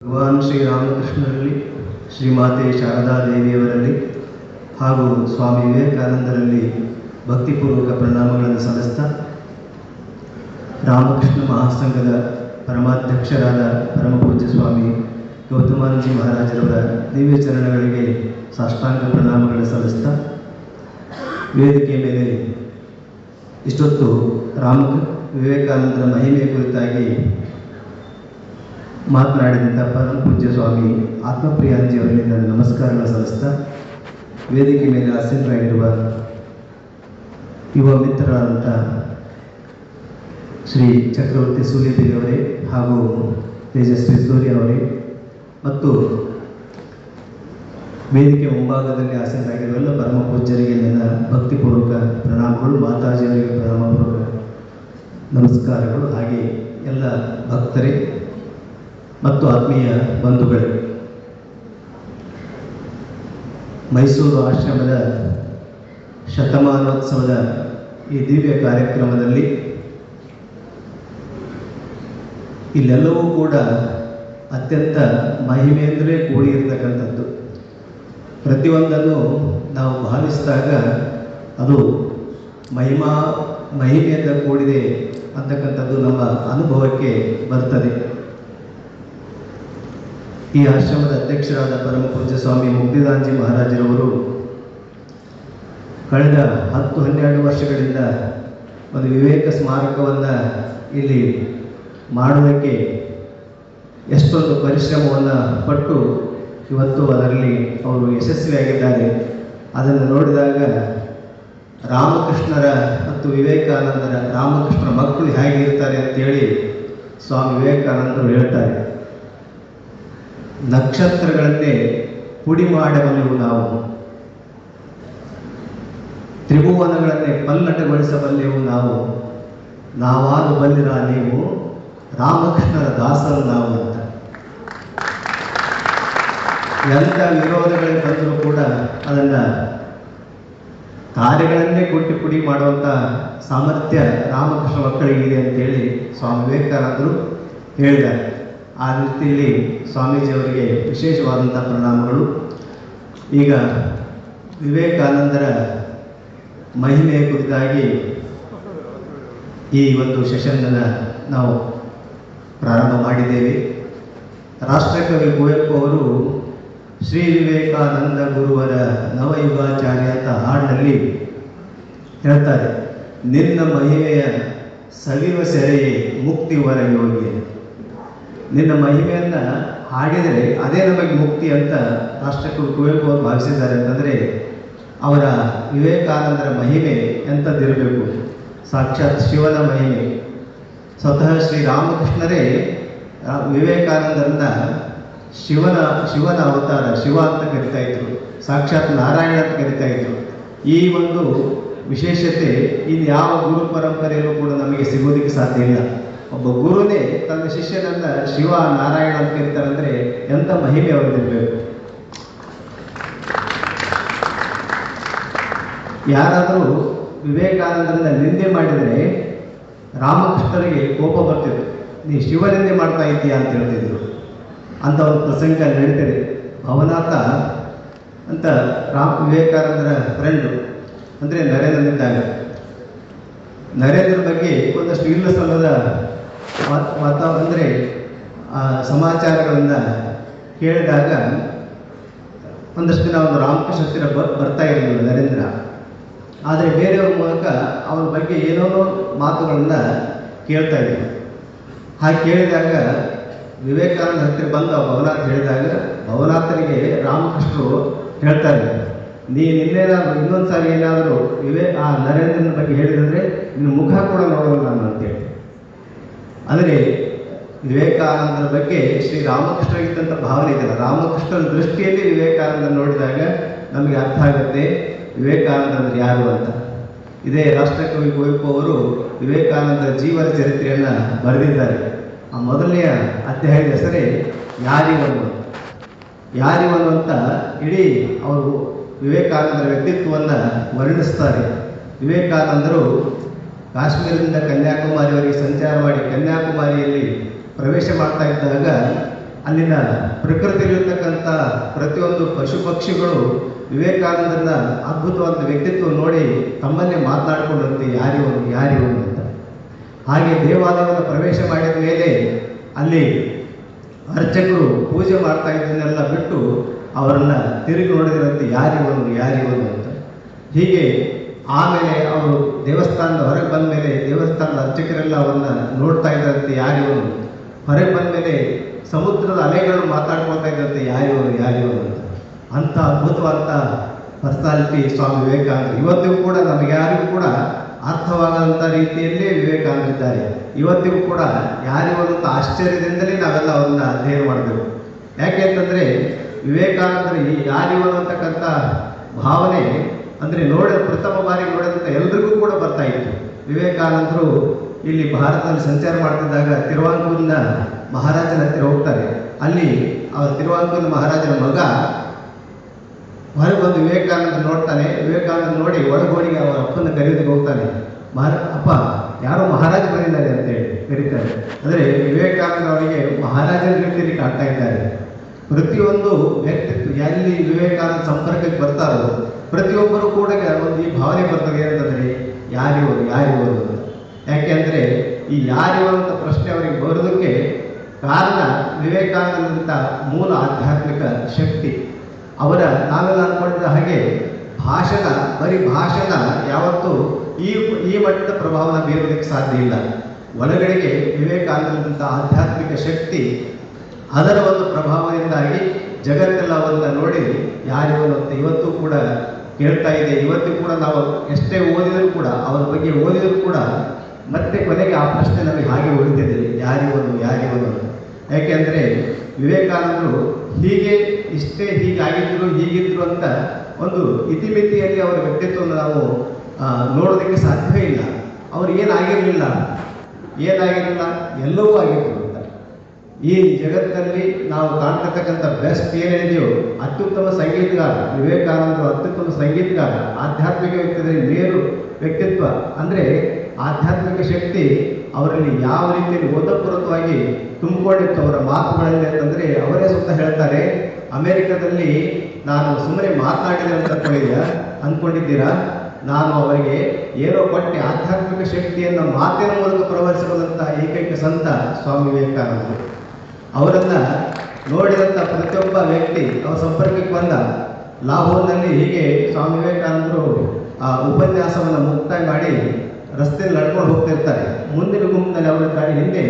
ಭಗವಾನ್ ಶ್ರೀ ಶ್ರೀರಾಮಕೃಷ್ಣರಲ್ಲಿ, ಶ್ರೀಮಾತೆ ಶಾರದಾ ದೇವಿಯವರಲ್ಲಿ ಹಾಗೂ ಸ್ವಾಮಿ ವಿವೇಕಾನಂದರಲ್ಲಿ ಭಕ್ತಿಪೂರ್ವಕ ಪ್ರಣಾಮಗಳನ್ನು ಸಲ್ಲಿಸ್ತಾ ರಾಮಕೃಷ್ಣ ಮಹಾಸಂಘದ ಪರಮಾಧ್ಯಕ್ಷರಾದ ಪರಮಪೂಜ್ಯ ಸ್ವಾಮಿ ಗೌತಮಾನಂದಿ ಮಹಾರಾಜರವರ ದಿವ್ಯ ಚರಣಗಳಿಗೆ ಸಾಷ್ಟಾಂಗ ಪ್ರಣಾಮಗಳನ್ನು ಸಲ್ಲಿಸ್ತಾ ವೇದಿಕೆ ಮೇಲೆ ಇಷ್ಟೊತ್ತು ರಾಮ ವಿವೇಕಾನಂದರ ಮಹಿಮೆಯ ಕುರಿತಾಗಿ ಮಾತನಾಡಿದಂಥ ಪೂಜ್ಯ ಸ್ವಾಮಿ ಆತ್ಮಪ್ರಿಯ ಅವರಿಗೆ ನಾನು ನಮಸ್ಕಾರಗಳ ಸಲ್ಲಿಸ್ತಾ ವೇದಿಕೆ ಮೇಲೆ ಆಸೀನರಾಗಿರುವ ಯುವ ಮಿತ್ರರಾದಂಥ ಶ್ರೀ ಚಕ್ರವರ್ತಿ ಸೂರ್ಯದೇವಿ ಅವರೇ ಹಾಗೂ ತೇಜಸ್ವಿ ಸೂರ್ಯ ಅವರೇ ಮತ್ತು ವೇದಿಕೆ ಮುಂಭಾಗದಲ್ಲಿ ಆಸೀನರಾಗಿರುವ ಪರಮ ಪೂಜ್ಯರಿಗೆ ನನ್ನ ಭಕ್ತಿಪೂರ್ವಕ ಪ್ರಣಾಮಗಳು, ಮಾತಾಜಿಯವರಿಗೆ ಪ್ರಣಾಮಪೂರ್ವಕ ನಮಸ್ಕಾರಗಳು. ಹಾಗೆ ಎಲ್ಲ ಭಕ್ತರೇ ಮತ್ತು ಆತ್ಮೀಯ ಬಂಧುಗಳೇ, ಮೈಸೂರು ಆಶ್ರಮದ ಶತಮಾನೋತ್ಸವದ ಈ ದಿವ್ಯ ಕಾರ್ಯಕ್ರಮದಲ್ಲಿ ಇಲ್ಲೆಲ್ಲವೂ ಕೂಡ ಅತ್ಯಂತ ಮಹಿಮೆಯಿಂದಲೇ ಕೂಡಿರ್ತಕ್ಕಂಥದ್ದು ಪ್ರತಿಯೊಂದನ್ನು ನಾವು ಭಾವಿಸಿದಾಗ ಅದು ಮಹಿಮಾ ಮಹಿಮೆಯಿಂದ ಕೂಡಿದೆ ಅಂತಕ್ಕಂಥದ್ದು ನಮ್ಮ ಅನುಭವಕ್ಕೆ ಬರ್ತದೆ. ಈ ಆಶ್ರಮದ ಅಧ್ಯಕ್ಷರಾದ ಪರಮ ಪೂಜ್ಯ ಸ್ವಾಮಿ ಮುಕ್ತಿದಾಂಜಿ ಮಹಾರಾಜರವರು ಕಳೆದ ಹತ್ತು ಹನ್ನೆರಡು ವರ್ಷಗಳಿಂದ ಒಂದು ವಿವೇಕ ಸ್ಮಾರಕವನ್ನು ಇಲ್ಲಿ ಮಾಡೋದಕ್ಕೆ ಎಷ್ಟೊಂದು ಪರಿಶ್ರಮವನ್ನು ಪಟ್ಟು ಇವತ್ತು ಅದರಲ್ಲಿ ಅವರು ಯಶಸ್ವಿಯಾಗಿದ್ದಾರೆ. ಅದನ್ನು ನೋಡಿದಾಗ ರಾಮಕೃಷ್ಣರ ಮತ್ತು ವಿವೇಕಾನಂದರ, ರಾಮಕೃಷ್ಣರ ಮಕ್ಕಳು ಹೇಗಿರ್ತಾರೆ ಅಂತೇಳಿ ಸ್ವಾಮಿ ವಿವೇಕಾನಂದರು ಹೇಳ್ತಾರೆ. ನಕ್ಷತ್ರಗಳನ್ನೇ ಪುಡಿ ಮಾಡಬಲ್ಲೆವು ನಾವು. ತ್ರಿಭುವನಗಳನ್ನೇ ಪಲ್ಲಟಗೊಳಿಸಬಲ್ಲೆವು ನಾವು. ನಾವಾರು ಬಲ್ಲಿರ ನೀವು, ರಾಮಕೃಷ್ಣರ ದಾಸರು ನಾವು ಅಂತ. ಎಂಥ ವಿರೋಧಗಳೇ ಬಂದರೂ ಕೂಡ ಅದನ್ನ ಕಾರ್ಯಗಳನ್ನೇ ಕೊಟ್ಟು ಪುಡಿ ಮಾಡುವಂಥ ಸಾಮರ್ಥ್ಯ ರಾಮಕೃಷ್ಣ ಮಕ್ಕಳಿಗಿದೆ ಅಂತೇಳಿ ಸ್ವಾಮಿ ವಿವೇಕಾನಂದರು ಹೇಳಿದ್ದಾರೆ. ಆ ರೀತಿಯಲ್ಲಿ ಸ್ವಾಮೀಜಿಯವರಿಗೆ ವಿಶೇಷವಾದಂಥ ಪರಿಣಾಮಗಳು. ಈಗ ವಿವೇಕಾನಂದರ ಮಹಿಮೆಯ ಕುರಿತಾಗಿ ಈ ಒಂದು ಸೆಷನ್ನನ್ನು ನಾವು ಪ್ರಾರಂಭ ಮಾಡಿದ್ದೇವೆ. ರಾಷ್ಟ್ರಕವಿ ಕುವೆಂಪು ಅವರು ಶ್ರೀ ವಿವೇಕಾನಂದ ಗುರುವರ ನವಯುಗಾಚಾರ್ಯ ಅಂತ ಹಾಡಿನಲ್ಲಿ ಹೇಳ್ತಾರೆ, ನಿನ್ನ ಮಹಿಮೆಯ ಸವಿವ ಸೆರೆಯೇ ಮುಕ್ತಿವರ ಯೋಗಿ ನಿನ್ನ ಮಹಿಮೆಯನ್ನು ಹಾಡಿದರೆ ಅದೇ ನಮಗೆ ಮುಕ್ತಿ ಅಂತ ರಾಷ್ಟ್ರಕವಿ ಕುವೆಂಪು ಅವರು ಭಾವಿಸಿದ್ದಾರೆ ಅಂತಂದರೆ, ಅವರ ವಿವೇಕಾನಂದರ ಮಹಿಮೆ ಎಂಥದ್ದಿರಬೇಕು? ಸಾಕ್ಷಾತ್ ಶಿವನ ಮಹಿಮೆ. ಸ್ವತಃ ಶ್ರೀ ರಾಮಕೃಷ್ಣರೇ ವಿವೇಕಾನಂದರನ್ನ ಶಿವನ ಶಿವನ ಅವತಾರ, ಶಿವ ಅಂತ ಕರಿತಾ ಇದ್ರು. ಸಾಕ್ಷಾತ್ ನಾರಾಯಣ ಅಂತ ಕರಿತಾ ಇದ್ರು. ಈ ಒಂದು ವಿಶೇಷತೆ ಇನ್ನು ಯಾವ ಗುರು ಪರಂಪರೆಯಲ್ಲೂ ಕೂಡ ನಮಗೆ ಸಿಗೋದಕ್ಕೆ ಸಾಧ್ಯ ಇಲ್ಲ. ಒಬ್ಬ ಗುರುನೇ ತನ್ನ ಶಿಷ್ಯನನ್ನ ಶಿವ ನಾರಾಯಣ ಅಂತ ಕರೀತಾರಂದ್ರೆ ಎಂಥ ಮಹಿಮೆ ಅವರಿಗಿರ್ಬೇಕು ಯಾರಾದರೂ ವಿವೇಕಾನಂದರನ್ನ ನಿಂದೆ ಮಾಡಿದರೆ ರಾಮಕೃಷ್ಣರಿಗೆ ಕೋಪ ಬರ್ತಿತ್ತು. ನೀ ಶಿವನಿಂದೆ ಮಾಡ್ತಾ ಇದ್ದೀಯಾ? ಅಂತ ಹೇಳ್ತಿದ್ರು. ಅಂತ ಒಂದು ಪ್ರಸಂಗ ನಡೀತದೆ ಭವನಾಥ ಅಂತ ರಾಮ್ ವಿವೇಕಾನಂದರ ಫ್ರೆಂಡು ಅಂದರೆ ನರೇಂದ್ರನಿದ್ದಾಗ. ನರೇಂದ್ರ ಬಗ್ಗೆ ಒಂದಷ್ಟು ಇಲ್ಲ ಸಲ್ಲದ ವಾತ್ ಅಂದರೆ ಸಮಾಚಾರಗಳನ್ನು ಕೇಳಿದಾಗ ಒಂದಷ್ಟು ದಿನ ಒಂದು ರಾಮಕೃಷ್ಣ ಹತ್ತಿರ ಬರ್ತಾ ಇರಲಿಲ್ಲ ನರೇಂದ್ರ. ಆದರೆ ಬೇರೆಯವ್ರ ಮೂಲಕ ಅವ್ರ ಬಗ್ಗೆ ಏನೋ ಮಾತುಗಳನ್ನು ಕೇಳ್ತಾ ಇದ್ದರು ಹಾಗೆ ಕೇಳಿದಾಗ ವಿವೇಕಾನಂದ ಹತ್ತಿರ ಬಂದ ಭವನಾಥ್ ಹೇಳಿದಾಗ ಭವನಾಥನಿಗೆ ರಾಮಕೃಷ್ಣರು ಇದ್ದಾರೆ. ನೀನು ಇನ್ನೇನಾದರೂ ಇನ್ನೊಂದು ಸಾರಿ ಏನಾದರೂ ವಿವೇ, ಆ ನರೇಂದ್ರನ ಬಗ್ಗೆ ಹೇಳಿದ್ರೆ ನಿನ್ನ ಮುಖ ಕೂಡ ನೋಡೋಲ್ಲ ನಾನು ಅಂತೇಳಿ. ಆದರೆ ವಿವೇಕಾನಂದರ ಬಗ್ಗೆ ಶ್ರೀ ರಾಮಕೃಷ್ಣರಿಗಿದ್ದಂಥ ಭಾವನೆ ಇದೆಯಲ್ಲ ರಾಮಕೃಷ್ಣನ ದೃಷ್ಟಿಯಲ್ಲಿ ವಿವೇಕಾನಂದ ನೋಡಿದಾಗ ನಮಗೆ ಅರ್ಥ ಆಗುತ್ತೆ ವಿವೇಕಾನಂದ ಅಂದ್ರೆ ಯಾರು ಅಂತ. ಇದೇ ರಾಷ್ಟ್ರಕವಿ ಕುವೆಂಪು ಅವರು ವಿವೇಕಾನಂದರ ಜೀವನ ಚರಿತ್ರೆಯನ್ನು ಬರೆದಿದ್ದಾರೆ. ಆ ಮೊದಲನೆಯ ಅಧ್ಯಾಯದ ಹೆಸರೇ ಯಾರಿವನು. ಯಾರಿವನು ಅಂತ ಇಡೀ ಅವರು ವಿವೇಕಾನಂದರ ವ್ಯಕ್ತಿತ್ವವನ್ನು ವರ್ಣಿಸ್ತಾರೆ. ವಿವೇಕಾನಂದರು ಕಾಶ್ಮೀರದಿಂದ ಕನ್ಯಾಕುಮಾರಿವರೆಗೆ ಸಂಚಾರ ಮಾಡಿ ಕನ್ಯಾಕುಮಾರಿಯಲ್ಲಿ ಪ್ರವೇಶ ಮಾಡ್ತಾ ಇದ್ದಾಗ ಅಲ್ಲಿನ ಪ್ರಕೃತಿಯಲ್ಲಿರ್ತಕ್ಕಂಥ ಪ್ರತಿಯೊಂದು ಪಶು ಪಕ್ಷಿಗಳು ವಿವೇಕಾನಂದನ ಅದ್ಭುತವಾದ ವ್ಯಕ್ತಿತ್ವ ನೋಡಿ ತಮ್ಮನ್ನೇ ಮಾತನಾಡಿಕೊಂಡಂತೆ ಯಾರಿವನು ಯಾರಿವನು ಅಂತ. ಹಾಗೆ ದೇವಾಲಯವನ್ನು ಪ್ರವೇಶ ಮಾಡಿದ ಮೇಲೆ ಅಲ್ಲಿ ಅರ್ಚಕರು ಪೂಜೆ ಮಾಡ್ತಾ ಇದ್ದನ್ನೆಲ್ಲ ಬಿಟ್ಟು ಅವರನ್ನು ತಿರುಗಿ ನೋಡಿದ್ರಂತೆ ಯಾರಿವನು ಯಾರಿವನು ಅಂತ. ಹೀಗೆ ಆಮೇಲೆ ಅವರು ದೇವಸ್ಥಾನದ ಹೊರಗೆ ಬಂದ ಮೇಲೆ ದೇವಸ್ಥಾನದ ಅರ್ಚಕರೆಲ್ಲ ಅವನ್ನ ನೋಡ್ತಾ ಇದ್ದಂತೆ ಯಾರಿವರು ಹೊರಗೆ ಬಂದ ಮೇಲೆ ಸಮುದ್ರದ ಅಲೆಗಳು ಮಾತಾಡ್ಕೊಳ್ತಾ ಇದ್ದಂತೆ ಯಾರಿವರು ಯಾರಿವರು ಅಂತ. ಅಂಥ ಅದ್ಭುತವಾದ ಪರ್ಸನಾಲಿಟಿ ಸ್ವಾಮಿ ವಿವೇಕಾನಂದ ಇವತ್ತಿಗೂ ಕೂಡ ನಮಗೆ ಯಾರಿಗೂ ಕೂಡ ಅರ್ಥವಾಗದಂಥ ರೀತಿಯಲ್ಲೇ ವಿವೇಕಾನಂದಿದ್ದಾರೆ ಇವತ್ತಿಗೂ ಕೂಡ ಯಾರಿವಂತ ಆಶ್ಚರ್ಯದಿಂದಲೇ ನಾವೆಲ್ಲ ಅವನ್ನ ಅಧ್ಯಯನ ಮಾಡಬೇಕು. ಯಾಕೆ ಅಂತಂದ್ರೆ ವಿವೇಕಾನಂದರು ಈ ಯಾರಿವನು ಅಂತಕ್ಕಂಥ ಭಾವನೆ ಅಂದ್ರೆ ನೋಡ, ಪ್ರಥಮ ಬಾರಿ ನೋಡಿದಂತ ಎಲ್ರಿಗೂ ಕೂಡ ಬರ್ತಾ ಇತ್ತು. ವಿವೇಕಾನಂದರು ಇಲ್ಲಿ ಭಾರತದಲ್ಲಿ ಸಂಚಾರ ಮಾಡ್ತಿದ್ದಾಗ ತಿರುವಾಂಕೂರಿನ ಮಹಾರಾಜನ ಹತ್ತಿರ ಹೋಗ್ತಾರೆ. ಅಲ್ಲಿ ಆ ತಿರುವಾಂಕೂರಿನ ಮಹಾರಾಜನ ಮಗ ಹೊರಗೆ ಬಂದು ವಿವೇಕಾನಂದ ನೋಡ್ತಾನೆ. ವಿವೇಕಾನಂದ ನೋಡಿ ಒಳಗೋಡಿಗೆ ಅವರ ಅಪ್ಪನ ಕರೆಯೋದಕ್ಕೆ ಹೋಗ್ತಾನೆ. ಮಹಾರ ಅಪ್ಪ, ಯಾರು ಮಹಾರಾಜ ಬಂದಿದ್ದಾರೆ ಅಂತೇಳಿ ಕರೀತಾರೆ. ಅಂದರೆ ವಿವೇಕಾನಂದ ಅವರಿಗೆ ಮಹಾರಾಜನ ರೀತಿಯಲ್ಲಿ ಕಾಣ್ತಾ ಇದ್ದಾರೆ. ಪ್ರತಿಯೊಂದು ವ್ಯಕ್ತಿತ್ವ, ಎಲ್ಲಿ ವಿವೇಕಾನಂದ ಸಂಪರ್ಕಕ್ಕೆ ಬರ್ತಾರೋ, ಪ್ರತಿಯೊಬ್ಬರು ಕೂಡ ಒಂದು ಈ ಭಾವನೆ ಬರ್ತದೆ ಏನಂತಂದ್ರೆ ಯಾರಿವರು ಯಾರಿವರು ಅಂತ. ಯಾಕೆಂದ್ರೆ, ಈ ಯಾರಿವರು ಅಂತ ಪ್ರಶ್ನೆ ಅವರಿಗೆ ಬರೋದಕ್ಕೆ ಕಾರಣ ವಿವೇಕಾನಂದಂತ ಮೂಲ ಆಧ್ಯಾತ್ಮಿಕ ಶಕ್ತಿ. ಅವರ ನಾವೆಲ್ಲ ಅನ್ಕೊಂಡಿದ್ದ ಹಾಗೆ ಭಾಷಣ, ಬರೀ ಭಾಷಣ ಯಾವತ್ತೂ ಈ ಈ ಮಟ್ಟದ ಪ್ರಭಾವನ ಬೀರೋದಕ್ಕೆ ಸಾಧ್ಯ ಇಲ್ಲ. ಒಳಗಡೆಗೆ ವಿವೇಕಾನಂದಂಥ ಆಧ್ಯಾತ್ಮಿಕ ಶಕ್ತಿ ಅದರ ಒಂದು ಪ್ರಭಾವದಿಂದಾಗಿ ಜಗತ್ತೆಲ್ಲ ಅವನ್ನ ನೋಡಿ ಯಾರಿವನು ಅಂತ ಇವತ್ತು ಕೂಡ ಕೇಳ್ತಾ ಇದೆ. ಇವತ್ತು ಕೂಡ ನಾವು ಎಷ್ಟೇ ಓದಿದರೂ ಕೂಡ, ಅವರ ಬಗ್ಗೆ ಓದಿದರೂ ಕೂಡ ಮತ್ತೆ ಕೊನೆಗೆ ಆ ಪ್ರಶ್ನೆ ನಮಗೆ ಹಾಗೆ ಉಳಿದಿದೆ. ಯಾರಿವನು ಯಾರಿವನು ಯಾಕೆಂದ್ರೆ ವಿವೇಕಾನಂದರು ಹೀಗೆ ಇಷ್ಟೇ ಹೀಗಾಗಿದ್ರು, ಹೀಗಿದ್ರು ಅಂತ ಒಂದು ಇತಿಮಿತಿಯಲ್ಲಿ ಅವರ ವ್ಯಕ್ತಿತ್ವವನ್ನು ನಾವು ನೋಡೋದಕ್ಕೆ ಸಾಧ್ಯವೇ ಇಲ್ಲ. ಅವ್ರು ಏನಾಗಿರಲಿಲ್ಲ? ಏನಾಗಿರಲಿಲ್ಲ? ಎಲ್ಲವೂ ಆಗಿದ್ರು ಅಂತ ಈ ಜಗತ್ತಲ್ಲಿ ನಾವು ಕಾಣ್ತಕ್ಕಂಥ ಬೆಸ್ಟ್ ಏನಿದೆಯೋ ಅತ್ಯುತ್ತಮ ಸಂಗೀತಗಾರ ವಿವೇಕಾನಂದರು, ಅತ್ಯುತ್ತಮ ಸಂಗೀತಗಾರ, ಆಧ್ಯಾತ್ಮಿಕ ವ್ಯಕ್ತಿಯಲ್ಲಿ ಮೇರು ವ್ಯಕ್ತಿತ್ವ. ಅಂದರೆ ಆಧ್ಯಾತ್ಮಿಕ ಶಕ್ತಿ ಅವರಲ್ಲಿ ಯಾವ ರೀತಿಯಲ್ಲಿ ಓತಪೂರ್ವಕವಾಗಿ ತುಂಬಿಕೊಂಡಿತ್ತು ಅವರ ಮಾತುಗಳಲ್ಲಿ ಅಂತಂದರೆ ಅವರೇ ಸುತ್ತ ಹೇಳ್ತಾರೆ. ಅಮೆರಿಕದಲ್ಲಿ ನಾನು ಸುಮ್ಮನೆ ಮಾತನಾಡಿದೆ ಅಂತ ಅನ್ಕೊಂಡಿದ್ಯಾ ಅಂದ್ಕೊಂಡಿದ್ದೀರಾ ನಾನು ಅವರಿಗೆ ಏನೋ ಕೊಟ್ಟೆ ಆಧ್ಯಾತ್ಮಿಕ ಶಕ್ತಿಯನ್ನು ಮಾತಿನ ಮೂಲಕ ಪ್ರವಹಿಸಿರುವಂತಹ ಏಕೈಕ ಸಂತ ಸ್ವಾಮಿ ವಿವೇಕಾನಂದರು. ಅವರನ್ನ ನೋಡಿದಂಥ ಪ್ರತಿಯೊಬ್ಬ ವ್ಯಕ್ತಿ ಅವರ ಸಂಪರ್ಕಕ್ಕೆ ಬಂದ ಲಾಹೋರ್ನಲ್ಲಿ ಹೀಗೆ ಸ್ವಾಮಿ ವಿವೇಕಾನಂದರು ಆ ಉಪನ್ಯಾಸವನ್ನು ಮುಕ್ತಾಯ ಮಾಡಿ ರಸ್ತೆಯಲ್ಲಿ ನಡ್ಕೊಂಡು ಹೋಗ್ತಿರ್ತಾರೆ. ಮುಂದಿನ ಗುಂಪಿನಲ್ಲಿ ಅವರ ಗಾಡಿ ಹಿಂದೆ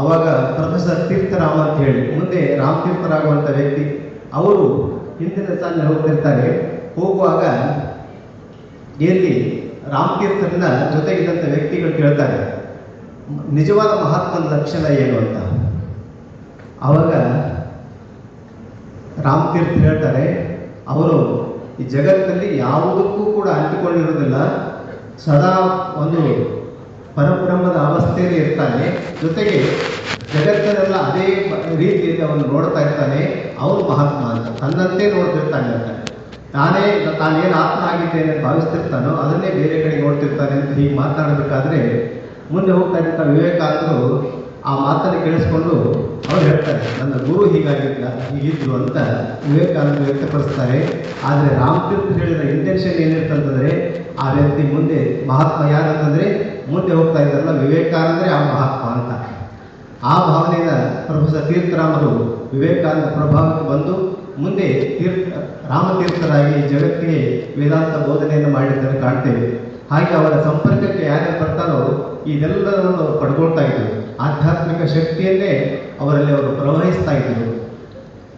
ಅವಾಗ ಪ್ರೊಫೆಸರ್ ತೀರ್ಥರಾಮ ಅಂತ ಹೇಳಿ, ಮುಂದೆ ರಾಮ್ ತೀರ್ಥರಾಗುವಂಥ ವ್ಯಕ್ತಿ, ಅವರು ಹಿಂದಿನ ಸಾಲಿನಲ್ಲಿ ಹೋಗ್ತಿರ್ತಾರೆ. ಹೋಗುವಾಗ ಎಲ್ಲಿ ರಾಮತೀರ್ಥರನ್ನ ಜೊತೆಗಿದ್ದಂಥ ವ್ಯಕ್ತಿಗಳು ಕೇಳ್ತಾರೆ, ನಿಜವಾದ ಮಹಾತ್ಮನ ಲಕ್ಷಣ ಏನು ಅಂತ. ಆವಾಗ ರಾಮತೀರ್ಥ ಹೇಳ್ತಾರೆ, ಅವರು ಈ ಜಗತ್ತಲ್ಲಿ ಯಾವುದಕ್ಕೂ ಕೂಡ ಅಂಟಿಕೊಂಡಿರೋದಿಲ್ಲ ಸದಾ ಒಂದು ಪರಬ್ರಹ್ಮದ ಅವಸ್ಥೆಯಲ್ಲಿ ಇರ್ತಾನೆ. ಜೊತೆಗೆ ಜಗತ್ತನ್ನೆಲ್ಲ ಅದೇ ರೀತಿಯಲ್ಲಿ ಅವನು ನೋಡ್ತಾ ಇರ್ತಾನೆ. ಅವನು ಮಹಾತ್ಮ ಅಂತ, ತನ್ನಂತೆ ನೋಡ್ತಿರ್ತಾನೆ ಅಂತ. ತಾನೇ, ತಾನೇನು ಆತ್ಮ ಆಗಿದ್ದೇನೆ ಭಾವಿಸ್ತಿರ್ತಾನೋ, ಅದನ್ನೇ ಬೇರೆ ಕಡೆ ನೋಡ್ತಿರ್ತಾನೆ ಅಂತ ಹೀಗೆ ಮಾತನಾಡಬೇಕಾದ್ರೆ ಮುಂದೆ ಹೋಗ್ತಾ ಇರ್ತಾ ವಿವೇಕಾನಂದರು ಆ ಮಾತನ್ನು ಕೇಳಿಸ್ಕೊಂಡು ಅವ್ರು ಹೇಳ್ತಾರೆ, ನನ್ನ ಗುರು ಹೀಗಾಗಿದ್ದ ಹೀಗಿದ್ರು ಅಂತ ವಿವೇಕಾನಂದ ವ್ಯಕ್ತಪಡಿಸ್ತಾರೆ. ಆದರೆ ರಾಮತೀರ್ಥ ಹೇಳಿದ ಇಂಟೆನ್ಷನ್ ಏನಿರ್ತಂತಂದ್ರೆ ಆ ವ್ಯಕ್ತಿ ಮುಂದೆ ಮಹಾತ್ಮ ಯಾರಂತಂದರೆ ಮುಂದೆ ಹೋಗ್ತಾ ಇದ್ದಾರಲ್ಲ ವಿವೇಕಾನಂದರೆ ಆ ಮಹಾತ್ಮ ಅಂತ. ಆ ಭಾವನೆಯಿಂದ ಪ್ರೊಫೆಸರ್ ತೀರ್ಥರಾಮರು ವಿವೇಕಾನಂದ ಪ್ರಭಾವಕ್ಕೆ ಬಂದು ಮುಂದೆ ತೀರ್ಥ, ರಾಮತೀರ್ಥರಾಗಿ ಜಗತ್ತಿಗೆ ವೇದಾಂತ ಬೋಧನೆಯನ್ನು ಮಾಡಿದ್ದನ್ನು ಕಾಣ್ತೇವೆ. ಹಾಗೆ ಅವರ ಸಂಪರ್ಕಕ್ಕೆ ಯಾರ್ಯಾರು ಬರ್ತಾರೋ ಇದೆಲ್ಲವನ್ನು ಪಡ್ಕೊಳ್ತಾ ಇದ್ರು ಆಧ್ಯಾತ್ಮಿಕ ಶಕ್ತಿಯನ್ನೇ ಅವರಲ್ಲಿ ಅವರು ಪ್ರವಹಿಸ್ತಾ ಇದ್ದರು.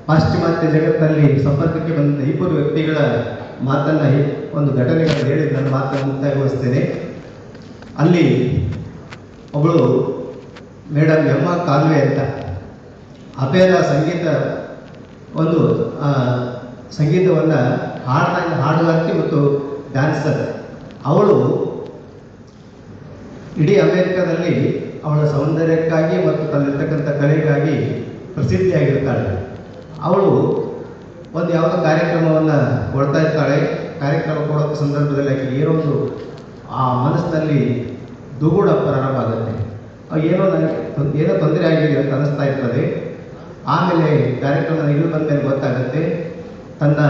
ಪಾಶ್ಚಿಮಾತ್ಯ ಜಗತ್ತಿನಲ್ಲಿ ಸಂಪರ್ಕಕ್ಕೆ ಬಂದ ಇಬ್ಬರು ವ್ಯಕ್ತಿಗಳ ಮಾತನ್ನ ಒಂದು ಘಟನೆಗಳನ್ನು ಹೇಳಿ ನನ್ನ ಮಾತನ್ನು ಮುಕ್ತಾಯಗೊಳಿಸ್ತೇನೆ. ಅಲ್ಲಿ ಒಬ್ಬಳು ಮೇಡಮ್ ಎಮ್ಮ ಕಾಲ್ವೆ ಅಂತ. ಅಪೇರ ಸಂಗೀತ ಒಂದು ಆ, ಸಂಗೀತವನ್ನು ಹಾಡ್ತಾ ಹಾಡುಗಾರ್ತಿ ಮತ್ತು ಡ್ಯಾನ್ಸರ್. ಅವಳು ಇಡೀ ಅಮೆರಿಕದಲ್ಲಿ ಅವಳ ಸೌಂದರ್ಯಕ್ಕಾಗಿ ಮತ್ತು ತನ್ನಿರ್ತಕ್ಕಂಥ ಕಲೆಗಾಗಿ ಪ್ರಸಿದ್ಧಿಯಾಗಿರ್ತಾಳೆ. ಅವಳು ಒಂದು ಯಾವುದೋ ಕಾರ್ಯಕ್ರಮವನ್ನು ಕೊಡ್ತಾ ಇರ್ತಾಳೆ. ಕಾರ್ಯಕ್ರಮ ಕೊಡೋ ಸಂದರ್ಭದಲ್ಲಿ ಆಕೆ ಏನೋ ಒಂದು ಆ ಮನಸ್ಸಿನಲ್ಲಿ ದುಗುಡ ಪ್ರಾರಂಭ ಆಗುತ್ತೆ ಏನೋ ನನಗೆ ಏನೋ ತೊಂದರೆ ಆಗಿದೆ ಅಂತ ಅನಿಸ್ತಾ ಇರ್ತದೆ. ಆಮೇಲೆ ಕಾರ್ಯಕ್ರಮ ಇಳಿದು ಬಂದ ಮೇಲೆ ಗೊತ್ತಾಗುತ್ತೆ. ತನ್ನ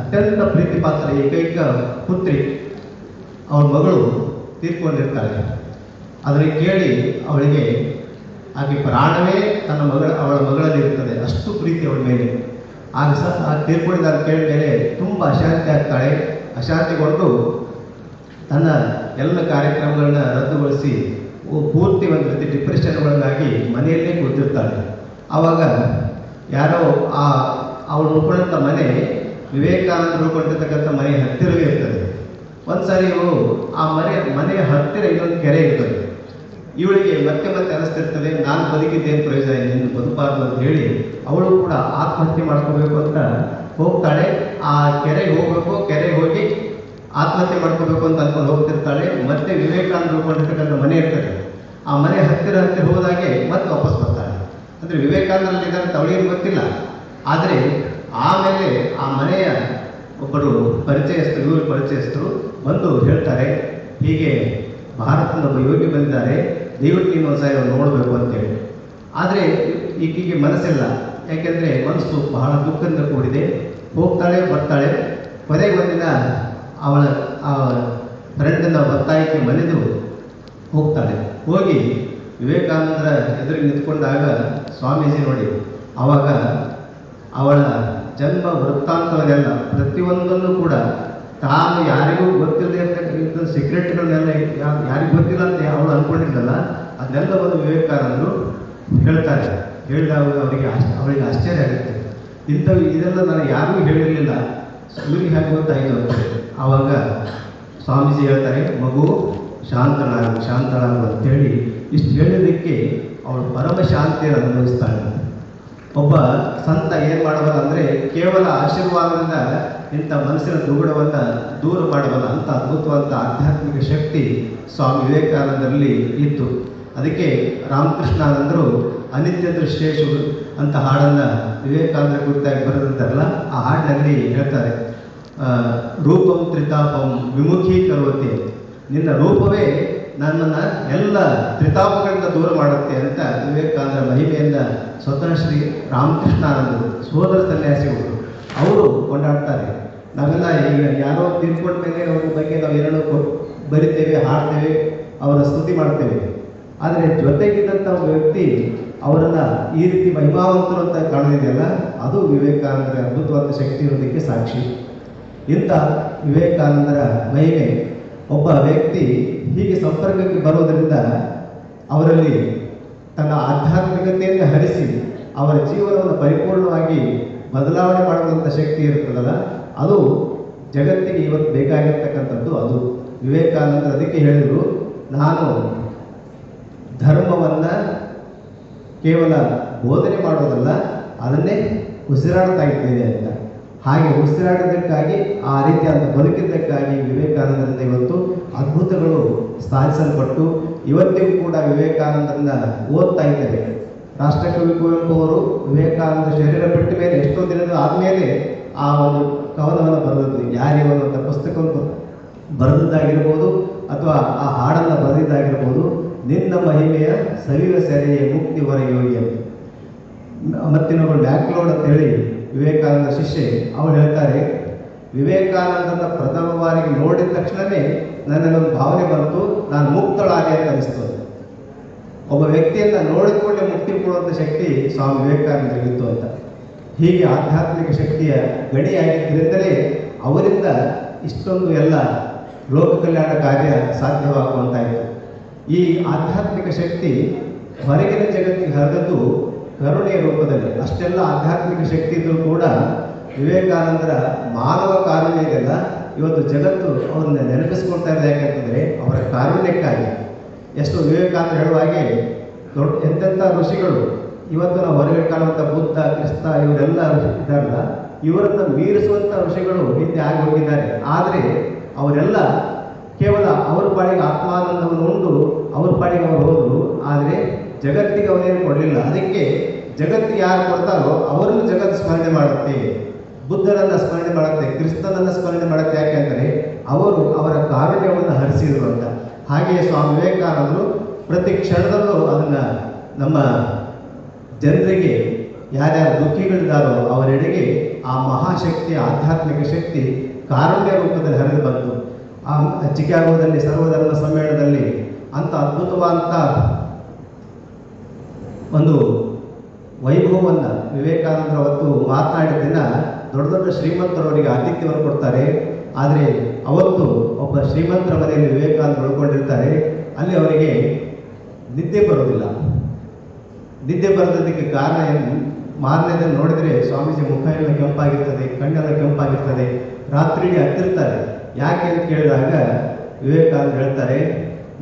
ಅತ್ಯಂತ ಪ್ರೀತಿ ಪಾತ್ರ ಏಕೈಕ ಪುತ್ರಿ, ಅವಳ ಮಗಳು ತೀರ್ಕೊಂಡಿರ್ತಾಳೆ ಅದನ್ನು ಕೇಳಿ ಅವಳಿಗೆ, ಆಕೆ ಪ್ರಾಣವೇ ತನ್ನ ಮಗಳ, ಅವಳ ಮಗಳಲ್ಲಿ ಇರ್ತದೆ ಅಷ್ಟು ಪ್ರೀತಿ ಅವಳ ಮೇಲೆ. ಆಗ ಸಹ ಆ ತೀರ್ಕೊಂಡಿದ್ದ ಅಂತ ಕೇಳಿದ ತುಂಬ ಅಶಾಂತಿ ಆಗ್ತಾಳೆ. ಅಶಾಂತಿಗೊಂಡು ತನ್ನ ಎಲ್ಲ ಕಾರ್ಯಕ್ರಮಗಳನ್ನ ರದ್ದುಗೊಳಿಸಿ ಪೂರ್ತಿ ಒಂದು ರೀತಿ ಡಿಪ್ರೆಷನ್ ಒಳಗಾಗಿ ಮನೆಯಲ್ಲೇ ಕೂತಿರ್ತಾಳೆ. ಆವಾಗ ಯಾರೋ ಆ ಅವಳು ಉಳ್ಕೊಂಡಂಥ ಮನೆ ವಿವೇಕಾನಂದರು ಉಳ್ಕೊಂಡಿರ್ತಕ್ಕಂಥ ಮನೆ ಹತ್ತಿರವೇ ಇರ್ತದೆ. ಒಂದ್ಸಾರಿ ಇವು ಆ ಮನೆ, ಮನೆಯ ಹತ್ತಿರ ಇನ್ನೊಂದು ಕೆರೆ ಇರ್ತದೆ. ಮತ್ತೆ ಮತ್ತೆ ಅನಿಸ್ತಿರ್ತದೆ, ನಾನು ಬದುಕಿದ್ದೇನು ಪ್ರಯೋಜನ ಇಲ್ಲ ನೀನು ಬದುಕಬಾರ್ದು ಅಂತ ಹೇಳಿ ಅವಳು ಕೂಡ ಆತ್ಮಹತ್ಯೆ ಮಾಡ್ಕೋಬೇಕು ಅಂತ ಹೋಗ್ತಾಳೆ. ಆ ಕೆರೆಗೆ ಹೋಗ್ಬೇಕು, ಕೆರೆಗೆ ಹೋಗಿ ಆತ್ಮಹತ್ಯೆ ಮಾಡ್ಕೋಬೇಕು ಅಂತ ಅನ್ಕೊಂಡು ಹೋಗ್ತಿರ್ತಾಳೆ. ಮತ್ತೆ ವಿವೇಕಾನಂದ ಉಳ್ಕೊಂಡಿರ್ತಕ್ಕಂಥ ಮನೆ ಇರ್ತದೆ. ಆ ಮನೆ ಹತ್ತಿರ ಹತ್ತಿರ ಹೋದಾಗೆ ಮತ್ತೆ ವಾಪಸ್ ಬರ್ತಾಳೆ. ಅಂದರೆ ವಿವೇಕಾನಂದರಲ್ಲಿ ಇದ್ದಾರೆ ಅಂತ ಅವಳಿಗೆ ಗೊತ್ತಿಲ್ಲ. ಆದರೆ ಆಮೇಲೆ ಆ ಮನೆಯ ಒಬ್ಬರು ಪರಿಚಯಸ್ಥರು, ಇವರು ಪರಿಚಯಸ್ಥರು ಬಂದು ಹೇಳ್ತಾರೆ, ಹೀಗೆ ಭಾರತದ ಒಬ್ಬ ಯೋಗಿ ಬಂದಿದ್ದಾರೆ. ದಯವಿಟ್ಟು ಇನ್ನೊಂದು ಸಾರಿ ನೋಡಬೇಕು ಅಂತೇಳಿ. ಆದರೆ ಈಕೆಗೆ ಮನಸ್ಸಿಲ್ಲ. ಯಾಕೆಂದರೆ ಮನಸ್ಸು ಬಹಳ ದುಃಖದಿಂದ ಕೂಡಿದೆ. ಹೋಗ್ತಾಳೆ, ಬರ್ತಾಳೆ. ಕೊನೆಗೆ ಒಂದಿನ ಅವಳ, ಆ ಫ್ರೆಂಡನ್ನ ಒತ್ತಾಯಕ್ಕೆ ಮನೆದು ಹೋಗ್ತಾಳೆ. ಹೋಗಿ ವಿವೇಕಾನಂದರ ಎದುರು ನಿಂತ್ಕೊಂಡಾಗ ಸ್ವಾಮೀಜಿ ನೋಡಿ ಆವಾಗ ಅವಳ ಜನ್ಮ ವೃತ್ತಾಂತವನ್ನೆಲ್ಲ ಪ್ರತಿಯೊಂದನ್ನು ಕೂಡ ತಾನು ಯಾರಿಗೂ ಗೊತ್ತಿಲ್ಲದೆ ಇರ್ತಕ್ಕಂಥ ಸೀಕ್ರೆಟ್ಗಳನ್ನೆಲ್ಲ ಯಾರಿಗೂ ಗೊತ್ತಿಲ್ಲ ಅಂತ ಅವಳು ಅಂದ್ಕೊಂಡಿದ್ದಲ್ಲ ಒಂದು ವಿವೇಕಾನಂದರು ಹೇಳ್ತಾರೆ. ಹೇಳಿದಾಗ ಅವರಿಗೆ ಆಶ್ ಅವಳಿಗೆ ಆಶ್ಚರ್ಯ ಆಗುತ್ತೆ. ಇಂಥವು ಇದೆಲ್ಲ ನಾನು ಯಾರಿಗೂ ಹೇಳಿರಲಿಲ್ಲ. ಇವರಿಗೆ ಹೇಗೆ ಗೊತ್ತಾಯಿತು ಅಂತ ಆವಾಗ ಸ್ವಾಮೀಜಿ ಹೇಳ್ತಾರೆ, ಮಗು, ಶಾಂತಳಾಗು ಶಾಂತಳಾಗು ಅಂತೇಳಿ ಇಷ್ಟು ಹೇಳಿದ್ದಕ್ಕೆ ಅವಳು ಪರಮ ಶಾಂತಿಯನ್ನು ಅನುಭವಿಸ್ತಾಳೆ. ಒಬ್ಬ ಸಂತ ಏನು ಮಾಡಬಲ್ಲ ಅಂದರೆ ಕೇವಲ ಆಶೀರ್ವಾದದಿಂದ ಇಂಥ ಮನಸ್ಸಿನ ದುಗುಡವನ್ನು ದೂರ ಮಾಡಬಲ್ಲ ಅಂಥ ಅದ್ಭುತವಾದ ಆಧ್ಯಾತ್ಮಿಕ ಶಕ್ತಿ ಸ್ವಾಮಿ ವಿವೇಕಾನಂದರಲ್ಲಿ ಇತ್ತು. ಅದಕ್ಕೆ ರಾಮಕೃಷ್ಣಾನಂದರು ಅನಿತ್ಯಂದ್ರ ಶ್ರೇಷ್ಠರು ಅಂತ ಹಾಡನ್ನು ವಿವೇಕಾನಂದರ ಕುರಿತಾಗಿ ಬರೆದಂತಾರಲ್ಲ, ಆ ಹಾಡಿನಲ್ಲಿ ಹೇಳ್ತಾರೆ ರೂಪಂ ತ್ರಿತಾಪಂ ವಿಮುಖೀಕರೋತಿ ನಿನ್ನ ರೂಪವೇ ನನ್ನನ್ನು ಎಲ್ಲ ತ್ರಿತಾಪಗಳಿಂದ ದೂರ ಮಾಡುತ್ತೆ ಅಂತ ವಿವೇಕಾನಂದರ ಮಹಿಮೆಯಿಂದ ಸ್ವತಃ ಶ್ರೀ ರಾಮಕೃಷ್ಣಾನಂದರು, ಸೋದರ ಸನ್ಯಾಸಿಗಳು. ಅವರು ಕೊಂಡಾಡ್ತಾರೆ. ನಾವೆಲ್ಲ ಈಗ ಯಾರೋ ತಿಳ್ಕೊಂಡ ಮೇಲೆ ಅವ್ರ ಬಗ್ಗೆ ನಾವು ಏನೇನೋ ಬರಿತೇವೆ, ಹಾಡ್ತೇವೆ, ಅವರ ಸ್ತುತಿ ಮಾಡ್ತೇವೆ. ಆದರೆ ಜೊತೆಗಿದ್ದಂಥ ಒಬ್ಬ ವ್ಯಕ್ತಿ ಅವರನ್ನು ಈ ರೀತಿ ಮಹಿಮಾವಂತರು ಅಂತ ಕಾಣೋದಿದೆಯಲ್ಲ ಅದು ವಿವೇಕಾನಂದರ ಅದ್ಭುತವಾದ ಶಕ್ತಿ ಇರೋದಕ್ಕೆ ಸಾಕ್ಷಿ. ಇಂಥ ವಿವೇಕಾನಂದರ ಮಹಿಮೆ ಒಬ್ಬ ವ್ಯಕ್ತಿ ಹೀಗೆ ಸಂಪರ್ಕಕ್ಕೆ ಬರೋದರಿಂದ ಅವರಲ್ಲಿ ತನ್ನ ಆಧ್ಯಾತ್ಮಿಕತೆಯನ್ನು ಹರಿಸಿ ಅವರ ಜೀವನವನ್ನು ಪರಿಪೂರ್ಣವಾಗಿ ಬದಲಾವಣೆ ಮಾಡುವಂಥ ಶಕ್ತಿ ಇರುತ್ತದಲ್ಲ, ಅದು ಜಗತ್ತಿಗೆ ಇವತ್ತು ಬೇಕಾಗಿರ್ತಕ್ಕಂಥದ್ದು ಅದು. ವಿವೇಕಾನಂದರು ಅದಕ್ಕೆ ಹೇಳಿದರು, ನಾನು ಧರ್ಮವನ್ನು ಕೇವಲ ಬೋಧನೆ ಮಾಡೋದಲ್ಲ, ಅದನ್ನೇ ಉಸಿರಾಡ್ತಾ ಇದ್ದೇನೆ ಅಂತ. ಹಾಗೆ ಉಸಿರಾಡೋದಕ್ಕಾಗಿ, ಆ ರೀತಿಯಾದ ಬದುಕಿದ್ದಕ್ಕಾಗಿ ವಿವೇಕಾನಂದರಿಂದ ಇವತ್ತು ಅದ್ಭುತಗಳು ಸ್ಥಾಪಿಸಲ್ಪಟ್ಟು ಇವತ್ತಿಗೂ ಕೂಡ ವಿವೇಕಾನಂದರನ್ನ ಓದ್ತಾ ಇದ್ದೇವೆ ರಾಷ್ಟ್ರಕವಿ ಕುವೆಂಪು ಅವರು ವಿವೇಕಾನಂದ ಶರೀರ ಬಿಟ್ಟ ಮೇಲೆ ಎಷ್ಟೋ ದಿನದ ಆದಮೇಲೆ ಆ ಒಂದು ಕವನವನ್ನು ಬರೆದದ್ದು. ಯಾರಿಗೆ ಅಂತ ಪುಸ್ತಕವನ್ನು ಬರೆದದ್ದಾಗಿರ್ಬೋದು ಅಥವಾ ಆ ಹಾಡನ್ನು ಬರೆದಿದ್ದಾಗಿರ್ಬೋದು. ನಿನ್ನ ಮಹಿಮೆಯ ಸವಿವ ಸೆರೆಯ ಮುಕ್ತಿ ಹೊರ ಯೋಗಿ ಅಂತ ಬ್ಯಾಕ್ಲೋಡ್ ಅಂತ ಹೇಳಿ ವಿವೇಕಾನಂದ ಶಿಷ್ಯೆ ಅವಳು ಹೇಳ್ತಾರೆ, ವಿವೇಕಾನಂದನ ಪ್ರಥಮ ಬಾರಿಗೆ ನೋಡಿದ ತಕ್ಷಣವೇ ನನ್ನಲ್ಲಿ ಒಂದು ಭಾವನೆ ಬಂತು, ನಾನು ಮುಕ್ತಳಾದೆ ಅಂತ ಅನಿಸ್ತು ಅಂತ. ಒಬ್ಬ ವ್ಯಕ್ತಿಯನ್ನ ನೋಡಿಕೊಳ್ಳೆ ಮುಕ್ತಿ ಕೊಡುವಂತ ಶಕ್ತಿ ಸ್ವಾಮಿ ವಿವೇಕಾನಂದರಿಗಿತ್ತು ಅಂತ. ಹೀಗೆ ಆಧ್ಯಾತ್ಮಿಕ ಶಕ್ತಿಯ ಗಣಿಯಾಗಿದ್ದರಿಂದಲೇ ಅವರಿಂದ ಇಷ್ಟೊಂದು ಎಲ್ಲ ಲೋಕ ಕಲ್ಯಾಣ ಕಾರ್ಯ ಸಾಧ್ಯವಾಗುವಂತಾಯಿತು. ಈ ಆಧ್ಯಾತ್ಮಿಕ ಶಕ್ತಿ ಹೊರಗಿನ ಜಗತ್ತಿಗೆ ಹರಿದದ್ದು ಕರುಣೆಯ ರೂಪದಲ್ಲಿ. ಅಷ್ಟೆಲ್ಲ ಆಧ್ಯಾತ್ಮಿಕ ಶಕ್ತಿ ಇದ್ದರೂ ಕೂಡ ವಿವೇಕಾನಂದರ ಮಾನವ ಕಾರುಣ್ಯ ಇದೆಲ್ಲ ಇವತ್ತು ಜಗತ್ತು ಅವರನ್ನ ನೆನಪಿಸ್ಕೊಳ್ತಾ ಇದೆ ಯಾಕಂತಂದರೆ ಅವರ ಕಾರುಣ್ಯಕ್ಕಾಗಿ. ಎಷ್ಟು ವಿವೇಕಾನಂದ ಹೇಳುವ ಹಾಗೆ, ದೊಡ್ಡ ಎಂತೆಂಥ ಋಷಿಗಳು, ಇವತ್ತು ನಾವು ಹೊರಗಡೆ ಕಾಣುವಂಥ ಬುದ್ಧ ಕ್ರಿಸ್ತ ಇವರೆಲ್ಲ ಇದ್ದಾರಲ್ಲ, ಇವರನ್ನು ಮೀರಿಸುವಂಥ ಋಷಿಗಳು ಹಿಂದೆ ಆಗಿ ಹೋಗಿದ್ದಾರೆ. ಆದರೆ ಅವರೆಲ್ಲ ಕೇವಲ ಅವ್ರ ಪಾಡಿಗೆ ಆತ್ಮಾನಂದವನ್ನು ಉಂಡು, ಅವ್ರ ಪಾಡಿಗೆ ಅವರು ಹೋದರು. ಆದರೆ ಜಗತ್ತಿಗೆ ಅವರೇನು ಕೊಡಲಿಲ್ಲ. ಅದಕ್ಕೆ ಜಗತ್ತಿಗೆ ಯಾರು ಕೊಡ್ತಾರೋ ಅವರನ್ನು ಜಗತ್ತು ಸ್ಮರಣೆ ಮಾಡುತ್ತೆ. ಬುದ್ಧನನ್ನ ಸ್ಮರಣೆ ಮಾಡುತ್ತೆ ಕ್ರಿಸ್ತನನ್ನ ಸ್ಮರಣೆ ಮಾಡುತ್ತೆ ಯಾಕೆಂದರೆ ಅವರು ಅವರ ಕಾರುಣ್ಯವನ್ನು ಹರಿಸಿದರು ಅಂತ. ಹಾಗೆಯೇ ಸ್ವಾಮಿ ವಿವೇಕಾನಂದರು ಪ್ರತಿ ಕ್ಷಣದಲ್ಲೂ ಅದನ್ನು ನಮ್ಮ ಜನರಿಗೆ ಯಾರ್ಯಾರು ದುಃಖಿಗಳಿದ್ದಾರೋ ಅವರೆಡೆಗೆ ಆ ಮಹಾಶಕ್ತಿ, ಆಧ್ಯಾತ್ಮಿಕ ಶಕ್ತಿ ಕಾರುಣ್ಯ ರೂಪದಲ್ಲಿ ಹರಿದು ಬಂತು. ಆ ಚಿಕಾಗೋದಲ್ಲಿ ಸರ್ವಧರ್ಮ ಸಮ್ಮೇಳನದಲ್ಲಿ ಅಂಥ ಅದ್ಭುತವಾದಂಥ ಒಂದು ವೈಭವವನ್ನು ವಿವೇಕಾನಂದರ ಅವತ್ತು ಮಾತನಾಡಿದ ದಿನ ದೊಡ್ಡ ದೊಡ್ಡ ಶ್ರೀಮಂತರವರಿಗೆ ಆತಿಥ್ಯವನ್ನು ಕೊಡ್ತಾರೆ. ಆದರೆ ಅವತ್ತು ಒಬ್ಬ ಶ್ರೀಮಂತರ ಮನೆಯಲ್ಲಿ ವಿವೇಕಾನಂದ ಉಳ್ಕೊಂಡಿರ್ತಾರೆ. ಅಲ್ಲಿ ಅವರಿಗೆ ನಿದ್ದೆ ಬರೋದಿಲ್ಲ ನಿದ್ದೆ ಬರೋದಕ್ಕೆ ಕಾರಣ ಏನು? ಮಾರನೇ ದಿನ ನೋಡಿದರೆ ಸ್ವಾಮೀಜಿ ಮುಖ ಎಲ್ಲ ಕೆಂಪಾಗಿರ್ತದೆ, ಕಣ್ಣೆಲ್ಲ ಕೆಂಪಾಗಿರ್ತದೆ ರಾತ್ರಿ ಹತ್ತಿರ್ತಾರೆ ಯಾಕೆ ಅಂತ ಕೇಳಿದಾಗ ವಿವೇಕಾನಂದ ಹೇಳ್ತಾರೆ,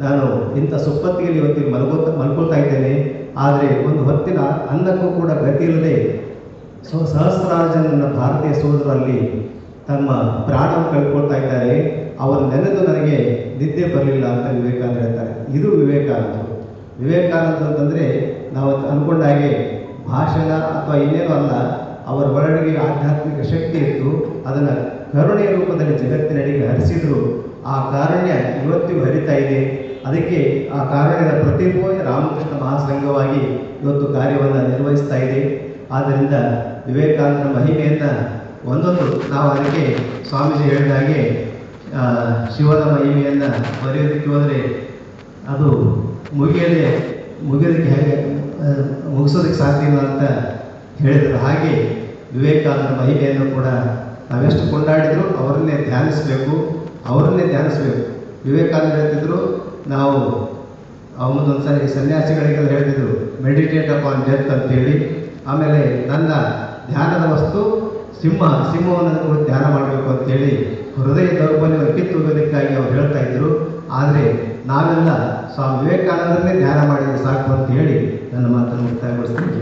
ನಾನು ಇಂಥ ಸುಪ್ಪತ್ತಿಗೆಯಲ್ಲಿ ಇವತ್ತಿಗೆ ಮಲ್ಕೋತ ಮಲ್ಕೊಳ್ತಾ ಇದ್ದೇನೆ. ಆದರೆ ಒಂದು ಹೊತ್ತಿನ ಅನ್ನಕ್ಕೂ ಕೂಡ ಗತಿ ಇಲ್ಲದೆ ಸೊ ಭಾರತೀಯ ಸೋದರಲ್ಲಿ ತಮ್ಮ ಪ್ರಾಣವನ್ನು ಕಳ್ಕೊಳ್ತಾ ಇದ್ದಾರೆ. ಅವರ ನೆನೆದು ನನಗೆ ನಿದ್ದೆ ಬರಲಿಲ್ಲ ಅಂತ ವಿವೇಕಾನಂದ ಹೇಳ್ತಾರೆ. ಇದು ವಿವೇಕಾನಂದರು ವಿವೇಕಾನಂದ ಅಂತಂದರೆ ನಾವು ಅಂದ್ಕೊಂಡ ಹಾಗೆ ಭಾಷಣ ಅಥವಾ ಇನ್ನೇನು ಅಲ್ಲ, ಅವರ ಒಳಗಡೆ ಆಧ್ಯಾತ್ಮಿಕ ಶಕ್ತಿ ಇತ್ತು. ಅದನ್ನು ಕರುಣೆಯ ರೂಪದಲ್ಲಿ ಜಗತ್ತಿನಡೆಗೆ ಹರಿಸಿದ್ರು. ಆ ಕಾರಣ್ಯ ಇವತ್ತಿಗೂ ಹರಿತಾ ಇದೆ. ಅದಕ್ಕೆ ಆ ಕಾರ್ಯದ ಪ್ರತಿಭೆ ರಾಮಕೃಷ್ಣ ಮಹಾಸಂಘವಾಗಿ ಇವತ್ತು ಕಾರ್ಯವನ್ನು ನಿರ್ವಹಿಸ್ತಾ ಇದೆ. ಆದ್ದರಿಂದ ವಿವೇಕಾನಂದರ ಮಹಿಮೆಯನ್ನು ಒಂದೊಂದು ನಾವು ಅದಕ್ಕೆ ಸ್ವಾಮೀಜಿ ಹೇಳಿದ ಹಾಗೆ ಶಿವನ ಮಹಿಮೆಯನ್ನು ಬರೆಯೋದಕ್ಕೆ ಹೋದರೆ ಅದು ಮುಗಿಯದೆ, ಮುಗಿಯೋದಕ್ಕೆ ಹೇಗೆ ಮುಗಿಸೋದಕ್ಕೆ ಸಾಧ್ಯ ಅಂತ ಹೇಳಿದರು. ಹಾಗೆ ವಿವೇಕಾನಂದರ ಮಹಿಮೆಯನ್ನು ಕೂಡ ನಾವೆಷ್ಟು ಕೊಂಡಾಡಿದರೂ ಅವರನ್ನೇ ಧ್ಯಾನಿಸಬೇಕು ಅವರನ್ನೇ ಧ್ಯಾನಿಸಬೇಕು. ವಿವೇಕಾನಂದ ಹೇಳ್ತಿದ್ರು, ನಾವು ಅವನೊಂದು ಸರಿ ಸನ್ಯಾಸಿಗಳಿಗೆಲ್ಲ ಹೇಳ್ತಿದ್ರು ಮೆಡಿಟೇಟ್ ಅಪಾನ್ ಡೆತ್ ಅಂತೇಳಿ. ಆಮೇಲೆ, ನನ್ನ ಧ್ಯಾನದ ವಸ್ತು ಸಿಂಹ ಸಿಂಹವನ್ನು ಧ್ಯಾನ ಮಾಡಬೇಕು ಅಂತೇಳಿ ಹೃದಯ ದೌರ್ಬಲ್ಯವನ್ನು ಕಿತ್ತೊಗೆಯೋದಕ್ಕಾಗಿ ಅವ್ರು ಹೇಳ್ತಾ ಇದ್ರು. ಆದರೆ ನಾವೆಲ್ಲ ಸ್ವಾಮಿ ವಿವೇಕಾನಂದರನ್ನೇ ಧ್ಯಾನ ಮಾಡಿದರೆ ಸಾಕು ಅಂತ ಹೇಳಿ ನನ್ನ ಮಾತನ್ನು ಮುಕ್ತಾಯಗೊಳಿಸ್ತೀನಿ.